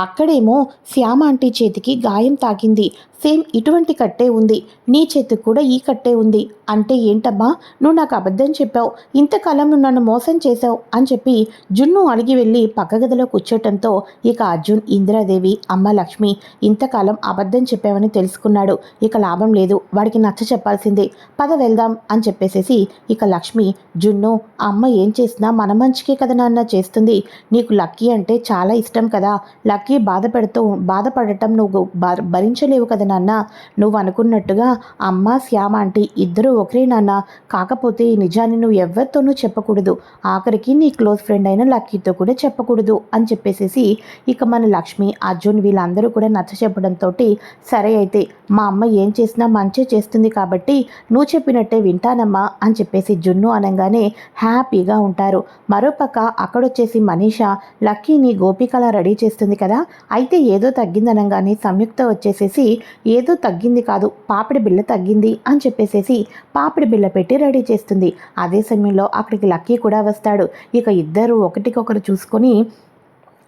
అక్కడేమో శ్యామ ఆంటీ చేతికి గాయం తాకింది. సేమ్ ఇటువంటి కట్టే ఉంది. నీ చేతికి కూడా ఈ కట్టే ఉంది. అంటే ఏంటమ్మా నువ్వు నాకు అబద్ధం చెప్పావు. ఇంతకాలం నువ్వు నన్ను మోసం చేశావు అని చెప్పి జున్ను అడిగి వెళ్ళి పక్క గదిలో కూర్చోటంతో ఇక అర్జున్ ఇందిరాదేవి అమ్మ లక్ష్మి ఇంతకాలం అబద్ధం చెప్పావని తెలుసుకున్నాడు. ఇక లాభం లేదు. వాడికి నచ్చ చెప్పాల్సిందే. పద వెళ్దాం అని చెప్పేసేసి ఇక లక్ష్మి జున్ను అమ్మ ఏం చేసినా మన మంచికే కదా నాన్న చేస్తుంది. నీకు లక్కీ అంటే చాలా ఇష్టం కదా. లక్కీ బాధ పెడుతూ బాధపడటం నువ్వు భ- భరించలేవు కదా నాన్న. నువ్వు అనుకున్నట్టుగా అమ్మ శ్యామ అంటే ఇద్దరు ఒకరే నాన్న. కాకపోతే ఈ నిజాన్ని నువ్వు ఎవరితోనూ చెప్పకూడదు. ఆఖరికి నీ క్లోజ్ ఫ్రెండ్ అయిన లక్కీతో కూడా చెప్పకూడదు అని చెప్పేసేసి ఇక మన లక్ష్మి అర్జున్ వీళ్ళందరూ కూడా నచ్చ చెప్పడంతో సరే అయితే మా అమ్మ ఏం చేసినా మంచి చేస్తుంది కాబట్టి నువ్వు చెప్పినట్టే వింటానమ్మా అని చెప్పేసి జున్ను అనగానే హ్యాపీగా ఉంటారు. మరోపక్క అక్కడొచ్చేసి మనీషా లక్కీని గోపికలా రెడీ చేస్తుంది కదా. అయితే ఏదో తగ్గిందనగానే సంయుక్త వచ్చేసేసి ఏదో తగ్గింది కాదు పాపిడి బిళ్ళ తగ్గింది అని చెప్పేసేసి పాపిడి బిళ్ళ పెట్టి రెడీ చేస్తుంది. అదే సమయంలో అక్కడికి లక్కీ కూడా వస్తాడు. ఇక ఇద్దరు ఒకటికొకరు చూసుకొని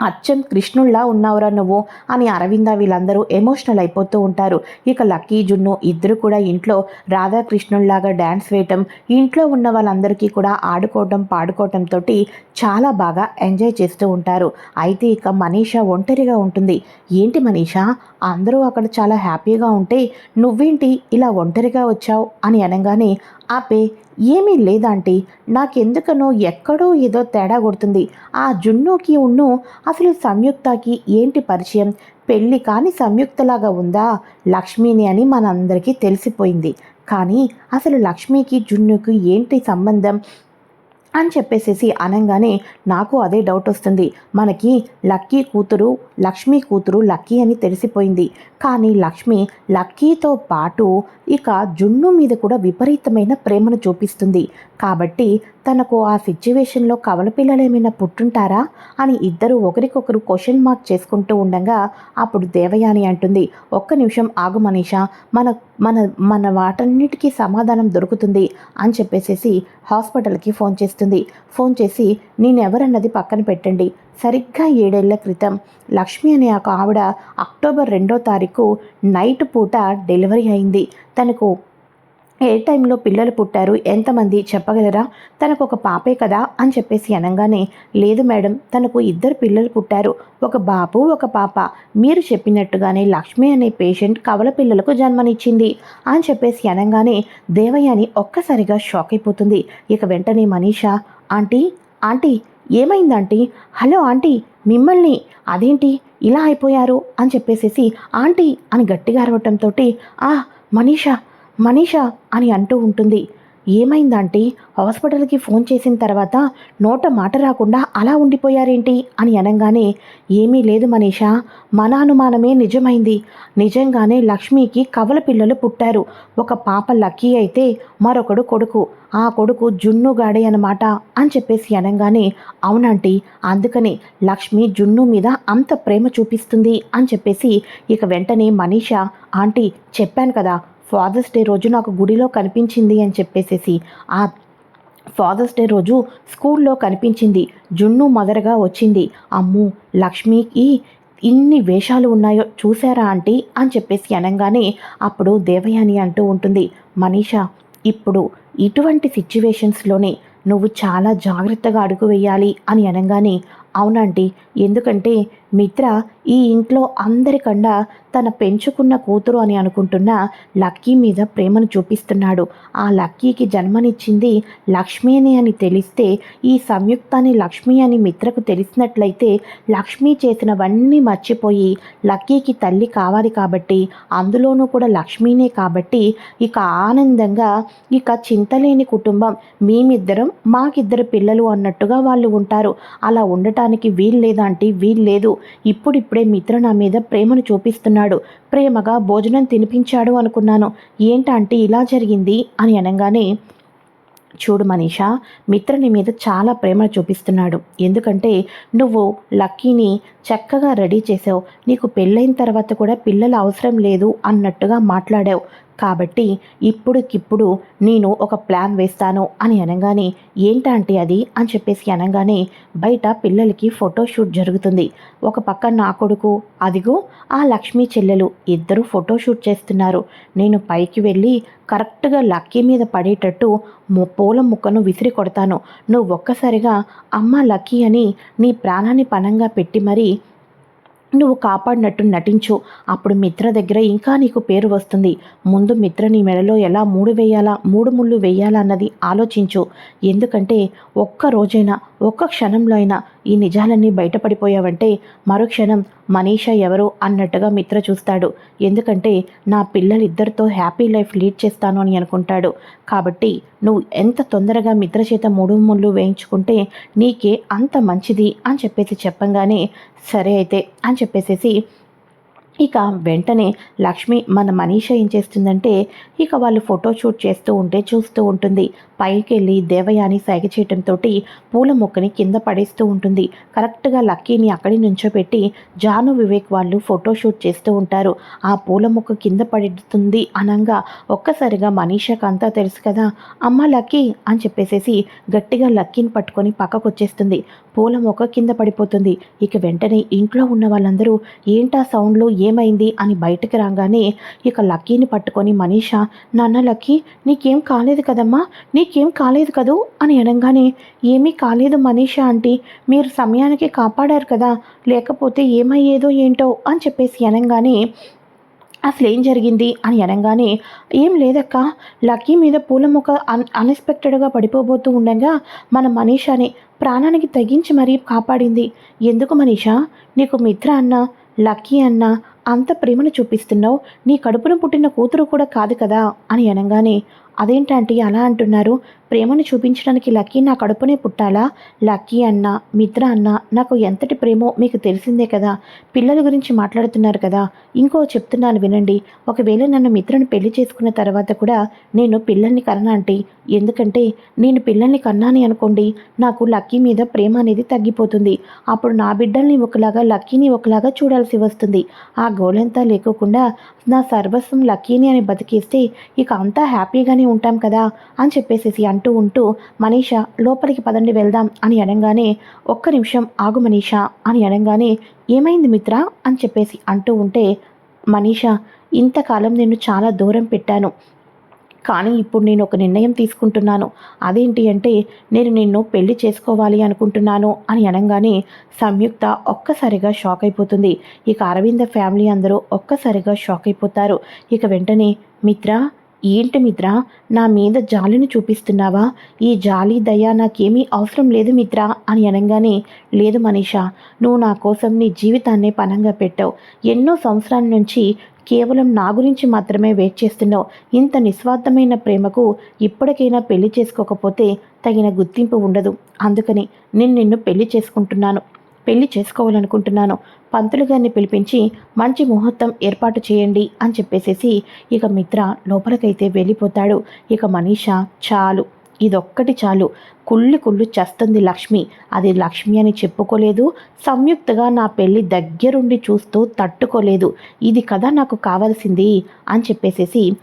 అచ్చం కృష్ణుల్లా ఉన్నావురా నువ్వు అని అరవింద వీళ్ళందరూ ఎమోషనల్ అయిపోతూ ఉంటారు. ఇక లక్కీ జున్ను ఇద్దరు కూడా ఇంట్లో రాధాకృష్ణుల్లాగా డ్యాన్స్ వేయటం ఇంట్లో ఉన్న వాళ్ళందరికీ కూడా ఆడుకోవటం పాడుకోవటంతో చాలా బాగా ఎంజాయ్ చేస్తూ ఉంటారు. అయితే ఇక మనీషా ఒంటరిగా ఉంటుంది. ఏంటి మనీషా? అందరూ అక్కడ చాలా హ్యాపీగా ఉంటే నువ్వేంటి ఇలా ఒంటరిగా వచ్చావు అని అనగానే ఆపే ఏమీ లేదంటీ. నాకెందుకనో ఎక్కడో ఏదో తేడా కొడుతుంది. ఆ జున్నుకి ఉన్ను అసలు సంయుక్తకి ఏంటి పరిచయం? పెళ్ళి కాని సంయుక్తలాగా ఉందా? లక్ష్మిని అని మనందరికీ తెలిసిపోయింది. కానీ అసలు లక్ష్మికి జున్నుకి ఏంటి సంబంధం? అని చెప్పేసేసి అనగానే నాకు అదే డౌట్ వస్తుంది. మనకి లక్కీ కూతురు లక్ష్మి కూతురు లక్కీ అని తెలిసిపోయింది. కానీ లక్ష్మి లక్కీతో పాటు ఇక జున్ను మీద కూడా విపరీతమైన ప్రేమను చూపిస్తుంది. కాబట్టి తనకు ఆ సిచ్యువేషన్లో కవల పిల్లలు ఏమైనా పుట్టుంటారా అని ఇద్దరు ఒకరికొకరు క్వశ్చన్ మార్క్ చేసుకుంటూ ఉండగా అప్పుడు దేవయాని అంటుంది ఒక్క నిమిషం ఆగు మనీషా మన మన మన వాటన్నిటికీ సమాధానం దొరుకుతుంది అని చెప్పేసేసి హాస్పిటల్కి ఫోన్ చేస్తుంది. ఫోన్ చేసి నేనెవరన్నది పక్కన పెట్టండి. సరిగ్గా ఏడేళ్ళ క్రితం లక్ష్మి అనే ఒక ఆవిడ అక్టోబర్ రెండో తారీఖు నైట్ పూట డెలివరీ అయింది. తనకు ఏ టైంలో పిల్లలు పుట్టారు ఎంతమంది చెప్పగలరా? తనకు ఒక పాపే కదా అని చెప్పేసి అనగానే లేదు మేడం తనకు ఇద్దరు పిల్లలు పుట్టారు ఒక బాబు ఒక పాప. మీరు చెప్పినట్టుగానే లక్ష్మి అనే పేషెంట్ కవల పిల్లలకు జన్మనిచ్చింది అని చెప్పేసి అనగానే దేవయాని ఒక్కసారిగా షాక్ అయిపోతుంది. ఇక వెంటనే మనీషా ఆంటీ ఆంటీ ఏమైంది ఆంటీ? హలో ఆంటీ మిమ్మల్ని అదేంటి ఇలా అయిపోయారు? అని చెప్పేసేసి ఆంటీ అని గట్టిగా అరవటంతో ఆ మనీషా మనీషా అని అంటూ ఉంటుంది. ఏమైందంటే హాస్పిటల్కి ఫోన్ చేసిన తర్వాత నోట మాట రాకుండా అలా ఉండిపోయారేంటి అని అనగానే ఏమీ లేదు మనీషా మన అనుమానమే నిజమైంది. నిజంగానే లక్ష్మికి కవల పిల్లలు పుట్టారు. ఒక పాప లక్కీ అయితే మరొకడు కొడుకు. ఆ కొడుకు జున్నుగాడే అనమాట అని చెప్పేసి అనగానే అవునంటీ అందుకని లక్ష్మి జున్ను మీద అంత ప్రేమ చూపిస్తుంది అని చెప్పేసి ఇక వెంటనే మనీషా ఆంటీ చెప్పాను కదా ఫాదర్స్ డే రోజు నాకు గుడిలో కనిపించింది అని చెప్పేసేసి ఆ ఫాదర్స్ డే రోజు స్కూల్లో కనిపించింది. జున్ను మదర్గా వచ్చింది. అమ్ము లక్ష్మికి ఇన్ని వేషాలు ఉన్నాయో చూసారా ఆంటీ? అని చెప్పేసి అనగానే అప్పుడు దేవయాని అంటూ ఉంటుంది. మనీషా ఇప్పుడు ఇటువంటి సిచ్యువేషన్స్లోనే నువ్వు చాలా జాగ్రత్తగా అడుగు వేయాలి అని అనగానే అవునండి ఎందుకంటే మిత్ర ఈ ఇంట్లో అందరికన్నా తన పెంచుకున్న కూతురు అని అనుకుంటున్న లక్కీ మీద ప్రేమను చూపిస్తున్నాడు. ఆ లక్కీకి జన్మనిచ్చింది లక్ష్మీనే అని తెలిస్తే ఈ సంయుక్తాన్ని లక్ష్మి అని మిత్రకు తెలిసినట్లయితే లక్ష్మి చేసినవన్నీ మర్చిపోయి లక్కీకి తల్లి కావాలి కాబట్టి అందులోనూ కూడా లక్ష్మీనే కాబట్టి ఇక ఆనందంగా ఇక చింతలేని కుటుంబం మేమిద్దరం మాకిద్దరు పిల్లలు అన్నట్టుగా వాళ్ళు ఉంటారు. అలా ఉండటానికి వీలు వీల్లేదు వీలు లేదు. ఇప్పుడిప్పుడే మిత్ర నా మీద ప్రేమను చూపిస్తున్నాడు. ప్రేమగా భోజనం తినిపించాడు అనుకున్నాను. ఏంటంటే ఇలా జరిగింది? అని అనగానే చూడు మనీషా మిత్రని మీద చాలా ప్రేమ చూపిస్తున్నాడు. ఎందుకంటే నువ్వు లక్కీని చక్కగా రెడీ చేసావు నీకు పెళ్ళైన తర్వాత కూడా పిల్లల అవసరం లేదు అన్నట్టుగా మాట్లాడావు. కాబట్టి ఇప్పుడుకిప్పుడు నేను ఒక ప్లాన్ వేస్తాను అని అనగానే ఏంటంటే అది? అని చెప్పేసి అనగానే బయట పిల్లలకి ఫోటోషూట్ జరుగుతుంది. ఒక పక్క నా కొడుకు అదిగో ఆ లక్ష్మీ చెల్లెలు ఇద్దరు ఫోటోషూట్ చేస్తున్నారు. నేను పైకి వెళ్ళి కరెక్ట్గా లక్కీ మీద పడేటట్టు పూల ముక్కను విసిరి కొడతాను. నువ్వు ఒక్కసారిగా అమ్మ లక్కీ అని నీ ప్రాణాన్ని పణంగా పెట్టి మరీ నువ్వు కాపాడినట్టు నటించు. అప్పుడు మిత్ర దగ్గర ఇంకా నీకు పేరు వస్తుంది. ముందు మిత్ర నీ మెడలో ఎలా మూడు వేయాలా మూడు ముళ్ళు వేయాలా అన్నది ఆలోచించు. ఎందుకంటే ఒక్క రోజైనా ఒక్క క్షణంలో అయినా ఈ నిజాలన్నీ బయటపడిపోయావంటే మరుక్షణం మనీషా ఎవరు అన్నట్టుగా మిత్ర చూస్తాడు. ఎందుకంటే నా పిల్లలిద్దరితో హ్యాపీ లైఫ్ లీడ్ చేస్తాను అని అనుకుంటాడు. కాబట్టి నువ్వు ఎంత తొందరగా మిత్ర చేత మూడు ముళ్ళు వేయించుకుంటే నీకే అంత మంచిది అని చెప్పేసి చెప్పంగానే సరే అయితే అని చెప్పేసేసి ఇక వెంటనే లక్ష్మి మన మనీష ఏం చేస్తుందంటే ఇక వాళ్ళు ఫోటో షూట్ చేస్తూ ఉంటే చూస్తూ ఉంటుంది. పైకి వెళ్ళి దేవయాని సైగ చేయటంతో పూల మొక్కని కింద పడేస్తూ ఉంటుంది. కరెక్ట్గా లక్కీని అక్కడి నుంచోపెట్టి జాను వివేక్ వాళ్ళు ఫోటోషూట్ చేస్తూ ఉంటారు. ఆ పూల మొక్క కింద పడుతుంది అనంగా ఒక్కసారిగా మనీషాకి అంతా తెలుసు కదా. అమ్మ లక్కీ అని చెప్పేసేసి గట్టిగా లక్కీని పట్టుకొని పక్కకు వచ్చేస్తుంది పూల మొక్క కింద పడిపోతుంది. ఇక వెంటనే ఇంట్లో ఉన్న వాళ్ళందరూ ఏంటా సౌండ్లో? ఏమైంది? అని బయటకు రాగానే ఇక లక్కీని పట్టుకొని మనీషా నాన్న లక్కీ నీకేం కాలేదు కదమ్మా? నీకేం కాలేదు కదూ? అని అనగానే ఏమీ కాలేదు మనీషా ఆంటీ. మీరు సమయానికి కాపాడారు కదా. లేకపోతే ఏమయ్యేదో ఏంటో అని చెప్పేసి అనగానే అసలు ఏం జరిగింది అని అనగానే ఏం లేదక్క. లక్కీ మీద పూల మొక్క అన్ అన్ఎక్స్పెక్టెడ్గా పడిపోబోతూ ఉండగా మన మనీషాని ప్రాణానికి తగ్గించి మరీ కాపాడింది. ఎందుకు మనీషా? నీకు మిత్ర అన్న లక్కీ అన్న అంత ప్రేమను చూపిస్తున్నావు. నీ కడుపున పుట్టిన కూతురు కూడా కాదు కదా? అని అనగానే అదేంటంటే అలా అంటున్నారు? ప్రేమను చూపించడానికి లక్కీ నా కడుపునే పుట్టాలా? లక్కీ అన్న మిత్ర అన్న నాకు ఎంతటి ప్రేమో మీకు తెలిసిందే కదా? పిల్లల గురించి మాట్లాడుతున్నారు కదా? ఇంకో చెప్తున్నాను వినండి. ఒకవేళ నన్ను మిత్రను పెళ్ళి చేసుకున్న తర్వాత కూడా నేను పిల్లల్ని కన్నా ఎందుకంటే నేను పిల్లల్ని కన్నాని అనుకోండి నాకు లక్కీ మీద ప్రేమ అనేది తగ్గిపోతుంది. అప్పుడు నా బిడ్డల్ని ఒకలాగా లక్కీని ఒకలాగా చూడాల్సి వస్తుంది. ఆ గోలంతా లేకోకుండా నా సర్వస్వం లక్కీని అని బతికేస్తే ఇక అంతా హ్యాపీగానే ఉంటాం కదా? అని చెప్పేసేసి అంటూ ఉంటూ మనీష లోపలికి పదండి వెళ్దాం అని అనగానే ఒక్క నిమిషం ఆగు మనీష అని అనగానే ఏమైంది మిత్ర? అని చెప్పేసి అంటూ ఉంటే మనీష ఇంతకాలం నేను చాలా దూరం పెట్టాను. కానీ ఇప్పుడు నేను ఒక నిర్ణయం తీసుకుంటున్నాను. అదేంటి అంటే నేను నిన్ను పెళ్ళి చేసుకోవాలి అనుకుంటున్నాను అని అనగానే సంయుక్త ఒక్కసారిగా షాక్ అయిపోతుంది. ఇక అరవింద ఫ్యామిలీ అందరూ ఒక్కసారిగా షాక్ అయిపోతారు. ఇక వెంటనే మిత్ర ఏంటి మిత్ర? నా మీద జాలిని చూపిస్తున్నావా? ఈ జాలి దయ నాకేమీ అవసరం లేదు మిత్ర అని అనగానే లేదు మనీషా నువ్వు నా కోసం నీ జీవితాన్నే పనంగా పెట్టావు. ఎన్నో సంవత్సరాల నుంచి కేవలం నా గురించి మాత్రమే వెయిట్ చేస్తున్నావు. ఇంత నిస్వార్థమైన ప్రేమకు ఇప్పటికైనా పెళ్ళి చేసుకోకపోతే తగిన గుర్తింపు ఉండదు. అందుకని నేను నిన్ను పెళ్ళి చేసుకుంటున్నాను. పెళ్ళి చేసుకోవాలనుకుంటున్నాను. పంతులు గారిని పిలిపించి మంచి ముహూర్తం ఏర్పాటు చేయండి అని చెప్పేసేసి ఇక మిత్ర లోపలికైతే వెళ్ళిపోతాడు. ఇక మనీష చాలు. ఇదొక్కటి చాలు. కుళ్ళి కుళ్ళు చేస్తుంది లక్ష్మి. అది లక్ష్మి అని చెప్పుకోలేదు. సంయుక్తగా నా పెళ్ళి దగ్గరుండి చూస్తూ తట్టుకోలేదు. ఇది కదా నాకు కావాల్సింది అని చెప్పేసేసి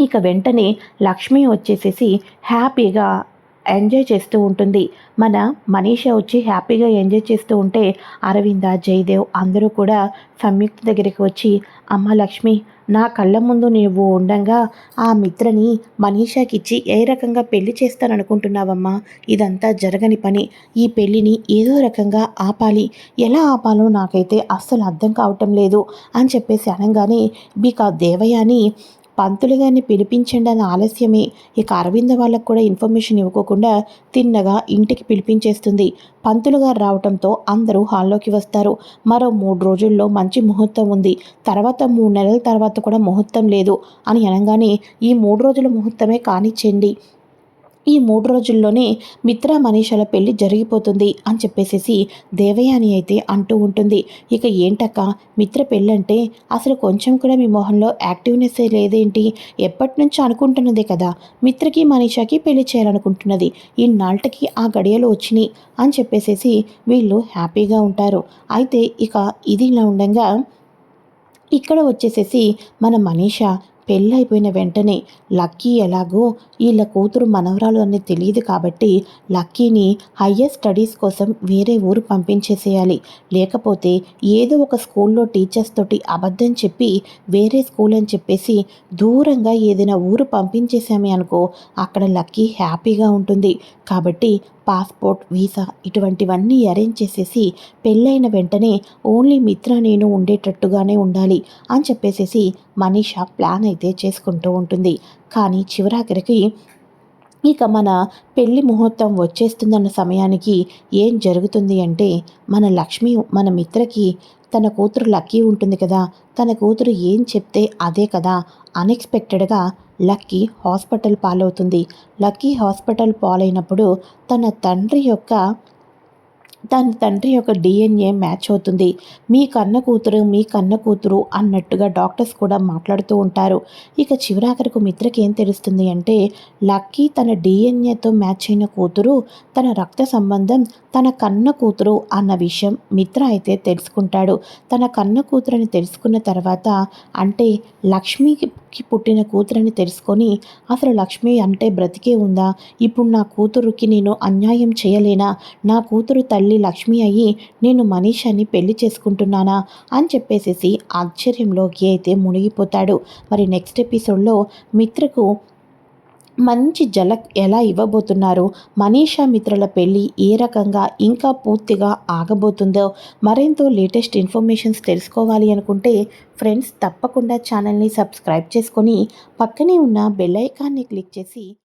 ఇక వెంటనే లక్ష్మి వచ్చేసేసి హ్యాపీగా ఎంజాయ్ చేస్తూ ఉంటుంది. మన మనీష వచ్చి హ్యాపీగా ఎంజాయ్ చేస్తూ ఉంటే అరవింద జయదేవ్ అందరూ కూడా సంయుక్త దగ్గరికి వచ్చి అమ్మ లక్ష్మి నా కళ్ళ ముందు నువ్వు ఉండగా ఆ మిత్రని మనీషాకిచ్చి ఏ రకంగా పెళ్ళి చేస్తాననుకుంటున్నావమ్మా? ఇదంతా జరగని పని. ఈ పెళ్ళిని ఏదో రకంగా ఆపాలి. ఎలా ఆపాలో నాకైతే అస్సలు అర్థం కావటం లేదు అని చెప్పేసి అనగానే బికా దేవయాని పంతులు గారిని పిలిపించండి అన్న ఆలస్యమే. ఇక అరవింద వాళ్ళకు కూడా ఇన్ఫర్మేషన్ ఇవ్వకోకుండా తిన్నగా ఇంటికి పిలిపించేస్తుంది. పంతులు గారు రావడంతో అందరూ హాల్లోకి వస్తారు. మరో మూడు రోజుల్లో మంచి ముహూర్తం ఉంది. తర్వాత మూడు నెలల తర్వాత కూడా ముహూర్తం లేదు అని అనగానే ఈ మూడు రోజుల ముహూర్తమే కానిచ్చేయండి. ఈ మూడు రోజుల్లోనే మిత్ర మనీషల పెళ్ళి జరిగిపోతుంది అని చెప్పేసేసి దేవయాని అయితే అంటూ ఉంటుంది. ఇక ఏంటక్క మిత్ర పెళ్ళంటే అసలు కొంచెం కూడా మీ మొహంలో యాక్టివ్నెస్ లేదేంటి? ఎప్పటి నుంచో అనుకుంటున్నదే కదా మిత్రకి మనీషాకి పెళ్ళి చేయాలనుకుంటున్నది. ఇన్నాళ్ళకి ఆ గడియలు వచ్చినాయి అని చెప్పేసేసి వీళ్ళు హ్యాపీగా ఉంటారు. అయితే ఇక ఇది ఇలా ఉండగా ఇక్కడ వచ్చేసేసి మన మనీష పెళ్ళైపోయిన వెంటనే లక్కీ ఎలాగో వీళ్ళ కూతురు మనవరాలు అని తెలియదు కాబట్టి లక్కీని హయ్యర్ స్టడీస్ కోసం వేరే ఊరు పంపించేసేయాలి. లేకపోతే ఏదో ఒక స్కూల్లో టీచర్స్ తోటి అబద్ధం చెప్పి వేరే స్కూల్ అని చెప్పేసి దూరంగా ఏదైనా ఊరు పంపించేసామే అనుకో అక్కడ లక్కీ హ్యాపీగా ఉంటుంది. కాబట్టి పాస్పోర్ట్ వీసా ఇటువంటివన్నీ అరేంజ్ చేసేసి పెళ్ళైన వెంటనే ఓన్లీ మిత్ర నేను ఉండేటట్టుగానే ఉండాలి అని చెప్పేసేసి మనీషా ప్లాన్ అయితే చేసుకుంటూ ఉంటుంది. కానీ చివరాఖరికి ఇక మన పెళ్ళి ముహూర్తం వచ్చేస్తుందన్న సమయానికి ఏం జరుగుతుంది అంటే మన లక్ష్మి మన మిత్రకి తన కూతురు లక్కీ ఉంటుంది కదా తన కూతురు ఏం చెప్తే అదే కదా అన్ఎక్స్పెక్టెడ్గా లక్కీ హాస్పిటల్ పాలవుతుంది. లక్కీ హాస్పిటల్ పాలైనప్పుడు తన తండ్రి యొక్క దాని తండ్రి యొక్క డిఎన్ఏ మ్యాచ్ అవుతుంది. మీ కన్న కూతురు మీ కన్న కూతురు అన్నట్టుగా డాక్టర్స్ కూడా మాట్లాడుతూ ఉంటారు. ఇక చివరాఖరికి మిత్రకి ఏం తెలుస్తుంది అంటే లక్కీ తన డిఎన్ఏతో మ్యాచ్ అయిన కూతురు తన రక్త సంబంధం తన కన్న కూతురు అన్న విషయం మిత్ర అయితే తెలుసుకుంటాడు. తన కన్న కూతురని తెలుసుకున్న తర్వాత అంటే లక్ష్మికి పుట్టిన కూతురని తెలుసుకొని అసలు లక్ష్మి అంటే బ్రతికే ఉందా? ఇప్పుడు నా కూతురుకి నేను అన్యాయం చేయలేనా? నా కూతురు తల్లి తల్లి లక్ష్మి అయ్యి నేను మనీషాని పెళ్ళి చేసుకుంటున్నానా అని చెప్పేసేసి ఆశ్చర్యంలోకి అయితే మునిగిపోతాడు. మరి నెక్స్ట్ ఎపిసోడ్లో మిత్రకు మంచి జలక్ ఎలా ఇవ్వబోతున్నారు? మనీషా మిత్రుల పెళ్ళి ఏ రకంగా ఇంకా పూర్తిగా ఆగబోతుందో మరెంతో లేటెస్ట్ ఇన్ఫర్మేషన్స్ తెలుసుకోవాలి అనుకుంటే ఫ్రెండ్స్ తప్పకుండా ఛానల్ని సబ్స్క్రైబ్ చేసుకొని పక్కనే ఉన్న బెల్ ఐకాన్ని క్లిక్ చేసి